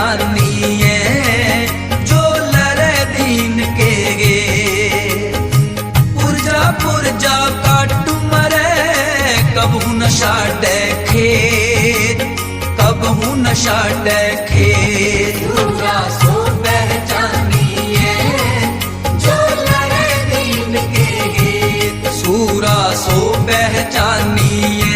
जानी है, जो लर दीन के गे। पुरजा पुरजा काटू मरे, कबू नशा डे कबू नशा डे खेत सूरा, सो पहचानिए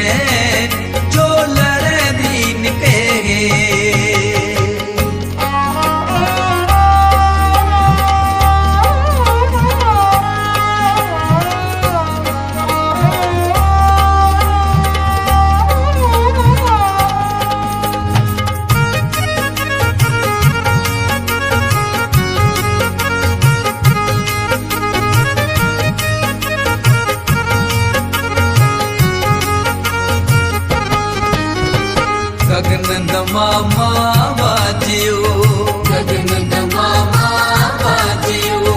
गगन दमा बाजियो गगन दमा बाजियो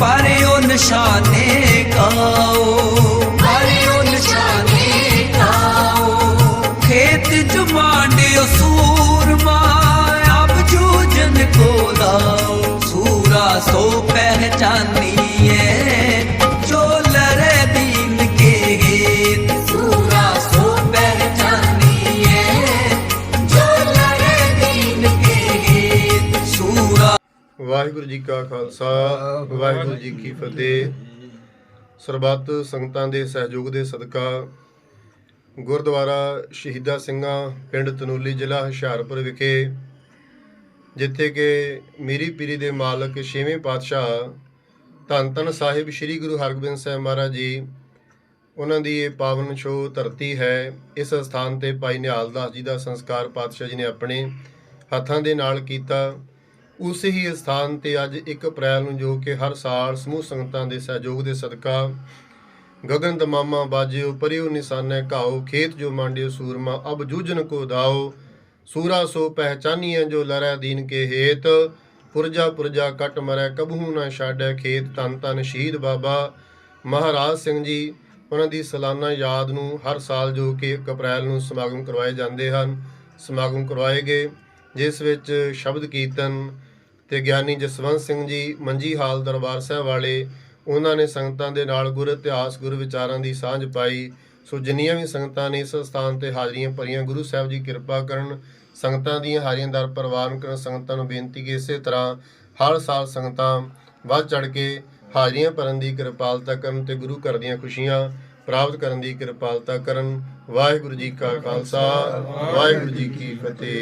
पारियो निशाने गाओ पारियो निशाने गाओ खेत जमांडियो सूरमा अब जूजन को लाओ सूरा सो पहचानी ਵਾਹਿਗੁਰੂ ਜੀ ਕਾ ਖਾਲਸਾ ਵਾਹਿਗੁਰੂ ਜੀ ਕੀ ਫਤਿਹ। ਸਰਬੱਤ ਸੰਗਤਾਂ ਦੇ ਸਹਿਯੋਗ ਦੇ ਸਦਕਾ ਗੁਰਦੁਆਰਾ ਸ਼ਹੀਦਾ ਸਿੰਘਾਂ ਪਿੰਡ ਤਨੂਲੀ ਜ਼ਿਲ੍ਹਾ ਹੁਸ਼ਿਆਰਪੁਰ ਵਿਖੇ ਜਿੱਥੇ ਕਿ ਮੀਰੀ ਪੀਰੀ ਦੇ ਮਾਲਕ ਛੇਵੇਂ ਪਾਤਸ਼ਾਹ ਧੰਨ ਧੰਨ ਸਾਹਿਬ ਸ੍ਰੀ ਗੁਰੂ ਹਰਗੋਬਿੰਦ ਸਾਹਿਬ ਮਹਾਰਾਜ ਜੀ ਉਹਨਾਂ ਦੀ ਇਹ ਪਾਵਨ ਛੋ ਧਰਤੀ ਹੈ। ਇਸ ਸਥਾਨ ਤੇ ਭਾਈ ਨਿਹਾਲ ਦਾਸ ਜੀ ਦਾ ਸੰਸਕਾਰ ਪਾਤਸ਼ਾਹ ਜੀ ਨੇ ਆਪਣੇ ਹੱਥਾਂ ਦੇ ਨਾਲ ਕੀਤਾ। ਉਸੇ ਹੀ ਸਥਾਨ ਤੇ ਅੱਜ 1 ਅਪ੍ਰੈਲ ਨੂੰ ਜੋ ਕਿ ਹਰ ਸਾਲ ਸਮੂਹ ਸੰਗਤਾਂ ਦੇ ਸਹਿਯੋਗ ਦੇ ਸਦਕਾ ਗਗਨ ਦਮਾਮਾ ਬਾਜਿਓ ਪਰਿਉ ਨਿਸ਼ਾਨੇ, ਘਾਓ, ਖੇਤ ਜੋ ਮਾਂਡਿਓ ਸੂਰਮਾ, ਅਬ ਜੂਜਨ ਕੋ ਦਾਓ ਸੂਰਾ ਸੋ ਪਹਿਚਾਨੀਐ ਜੋ ਲਰੈ ਦੀਨ ਕੇ ਹੇਤ, ਪੁਰਜਾ ਪੁਰਜਾ ਕਟ ਮਰੈ, ਕਬਹੂ ਨਾ ਛਾੜੈ ਖੇਤ ਤਨ ਤਨ ਸ਼ਹੀਦ ਬਾਬਾ ਮਹਾਰਾਜ ਸਿੰਘ ਜੀ। ਉਹਨਾਂ ਦੀ ਸਾਲਾਨਾ ਯਾਦ ਨੂੰ ਹਰ ਸਾਲ ਜੋ ਕਿ 1 ਅਪ੍ਰੈਲ ਨੂੰ ਸਮਾਗਮ ਕਰਵਾਏ ਜਾਂਦੇ ਹਨ, ਸਮਾਗਮ ਕਰਵਾਏ ਗਏ, ਜਿਸ ਵਿੱਚ ਸ਼ਬਦ ਕੀਰਤਨ ਤੇ ਗਿਆਨੀ ਜਸਵੰਤ ਸਿੰਘ ਜੀ ਮੰਜੀ ਹਾਲ ਦਰਬਾਰ ਸਾਹਿਬ ਵਾਲੇ, ਉਹਨਾਂ ਨੇ ਸੰਗਤਾਂ ਦੇ ਨਾਲ ਗੁਰ ਇਤਿਹਾਸ, ਗੁਰ ਵਿਚਾਰਾਂ ਦੀ ਸਾਂਝ ਪਾਈ। ਸੋ ਜਿੰਨੀਆਂ ਵੀ ਸੰਗਤਾਂ ਨੇ ਇਸ ਸਥਾਨ ਤੇ ਹਾਜ਼ਰੀਆਂ ਭਰੀਆਂ, ਗੁਰੂ ਸਾਹਿਬ ਜੀ ਕਿਰਪਾ ਕਰਨ, ਸੰਗਤਾਂ ਦੀਆਂ ਹਾਜ਼ਰੀਆਂ ਦਰ ਪ੍ਰਵਾਨ ਕਰਨ, ਸੰਗਤਾਂ ਨੂੰ ਬੇਨਤੀ ਕਿ ਇਸੇ ਤਰ੍ਹਾਂ ਹਰ ਸਾਲ ਸੰਗਤਾਂ ਵੱਧ ਚੜ ਕੇ ਹਾਜ਼ਰੀਆਂ ਭਰਨ ਦੀ ਕਿਰਪਾਲਤਾ ਕਰਨ ਤੇ ਗੁਰੂ ਘਰ ਦੀਆਂ ਖੁਸ਼ੀਆਂ ਪ੍ਰਾਪਤ ਕਰਨ ਦੀ ਕਿਰਪਾਲਤਾ ਕਰਨ। ਵਾਹਿਗੁਰੂ ਜੀ ਕਾ ਖਾਲਸਾ, ਵਾਹਿਗੁਰੂ ਜੀ ਕੀ ਫਤਿਹ।